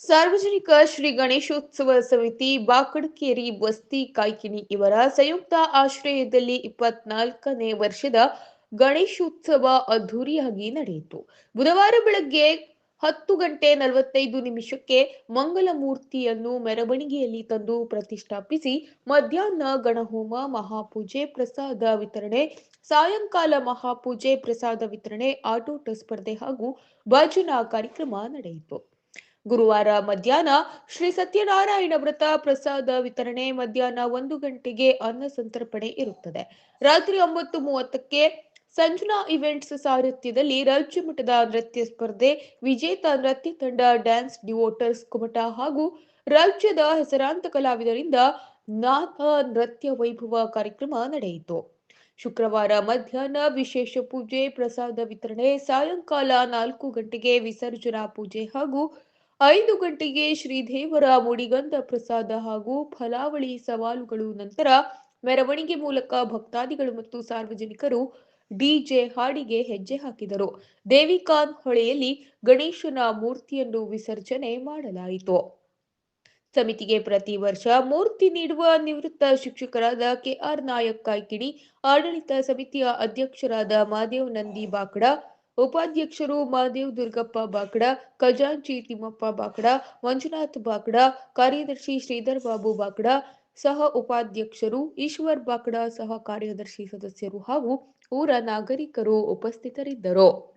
ಸಾರ್ವಜನಿಕ ಶ್ರೀ ಗಣೇಶೋತ್ಸವ ಸಮಿತಿ ಬಾಕಡಕೇರಿ ಬಸ್ತಿ ಕಾಯ್ಕಿಣಿ ಇವರ ಸಂಯುಕ್ತ ಆಶ್ರಯದಲ್ಲಿ ಇಪ್ಪತ್ನಾಲ್ಕನೇ ವರ್ಷದ ಗಣೇಶೋತ್ಸವ ಅದ್ದೂರಿಯಾಗಿ ನಡೆಯಿತು. ಬುಧವಾರ ಬೆಳಗ್ಗೆ ಹತ್ತು ಗಂಟೆ ನಲವತ್ತೈದು ನಿಮಿಷಕ್ಕೆ ಮಂಗಲ ಮೂರ್ತಿಯನ್ನು ಮೆರವಣಿಗೆಯಲ್ಲಿ ತಂದು ಪ್ರತಿಷ್ಠಾಪಿಸಿ ಮಧ್ಯಾಹ್ನ ಗಣಹೋಮ, ಮಹಾಪೂಜೆ, ಪ್ರಸಾದ ವಿತರಣೆ, ಸಾಯಂಕಾಲ ಮಹಾಪೂಜೆ, ಪ್ರಸಾದ ವಿತರಣೆ, ಆಟೋಟ ಸ್ಪರ್ಧೆ ಹಾಗೂ ಭಜನಾ ಕಾರ್ಯಕ್ರಮ ನಡೆಯಿತು. ಗುರುವಾರ ಮಧ್ಯಾಹ್ನ ಶ್ರೀ ಸತ್ಯನಾರಾಯಣ ವ್ರತ ಪ್ರಸಾದ ವಿತರಣೆ ಮಧ್ಯಾಹ್ನ ಒಂದು ಗಂಟೆಗೆ ಅನ್ನ ಸಂತರ್ಪಣೆ ಇರುತ್ತದೆ. ರಾತ್ರಿ ಒಂಬತ್ತು ಮೂವತ್ತಕ್ಕೆ ಸಂಜನಾ ಇವೆಂಟ್ಸ್ ಸಾರಥ್ಯದಲ್ಲಿ ರಾಜ್ಯ ಮಟ್ಟದ ನೃತ್ಯ ಸ್ಪರ್ಧೆ, ವಿಜೇತ ನೃತ್ಯ ತಂಡ, ಡ್ಯಾನ್ಸ್ ಡಿವೋಟರ್ಸ್ ಕುಮಟ ಹಾಗೂ ರಾಜ್ಯದ ಹೆಸರಾಂತ ಕಲಾವಿದರಿಂದ ನಾಥ ನೃತ್ಯ ವೈಭವ ಕಾರ್ಯಕ್ರಮ ನಡೆಯಿತು. ಶುಕ್ರವಾರ ಮಧ್ಯಾಹ್ನ ವಿಶೇಷ ಪೂಜೆ, ಪ್ರಸಾದ ವಿತರಣೆ, ಸಾಯಂಕಾಲ ನಾಲ್ಕು ಗಂಟೆಗೆ ವಿಸರ್ಜನಾ ಪೂಜೆ ಹಾಗೂ ಐದು ಗಂಟೆಗೆ ಶ್ರೀದೇವರ ಮುಡಿಗಂಧ ಪ್ರಸಾದ ಹಾಗೂ ಫಲಾವಳಿ ಸವಾಲುಗಳು, ನಂತರ ಮೆರವಣಿಗೆ ಮೂಲಕ ಭಕ್ತಾದಿಗಳು ಮತ್ತು ಸಾರ್ವಜನಿಕರು ಡಿಜೆ ಹಾಡಿಗೆ ಹೆಜ್ಜೆ ಹಾಕಿದರು. ದೇವಿಕಾನ್ ಹೊಳೆಯಲ್ಲಿ ಗಣೇಶನ ಮೂರ್ತಿಯನ್ನು ವಿಸರ್ಜನೆ ಮಾಡಲಾಯಿತು. ಸಮಿತಿಗೆ ಪ್ರತಿ ವರ್ಷ ಮೂರ್ತಿ ನೀಡುವ ನಿವೃತ್ತ ಶಿಕ್ಷಕರಾದ ಕೆಆರ್ ನಾಯಕ್ ಕಾಯ್ಕಿಣಿ ಆಡಳಿತ ಸಮಿತಿಯ ಅಧ್ಯಕ್ಷರಾದ ಮಾದೇವ್ ನಂದಿ ಬಾಕಡ ಉಪಾಧ್ಯಕ್ಷರು ಮಾದೇವ್ ದುರ್ಗಪ್ಪ ಬಾಕಡ, ಖಜಾಂಚಿ ತಿಮ್ಮಪ್ಪ ಬಾಕಡ, ಮಂಜುನಾಥ್ ಬಾಕಡ, ಕಾರ್ಯದರ್ಶಿ ಶ್ರೀಧರ್ ಬಾಬು ಬಾಕಡ, ಸಹ ಉಪಾಧ್ಯಕ್ಷರು ಈಶ್ವರ್ ಬಾಕಡ, ಸಹ ಕಾರ್ಯದರ್ಶಿ ಸದಸ್ಯರು ಹಾಗೂ ಊರ ನಾಗರಿಕರು ಉಪಸ್ಥಿತರಿದ್ದರು.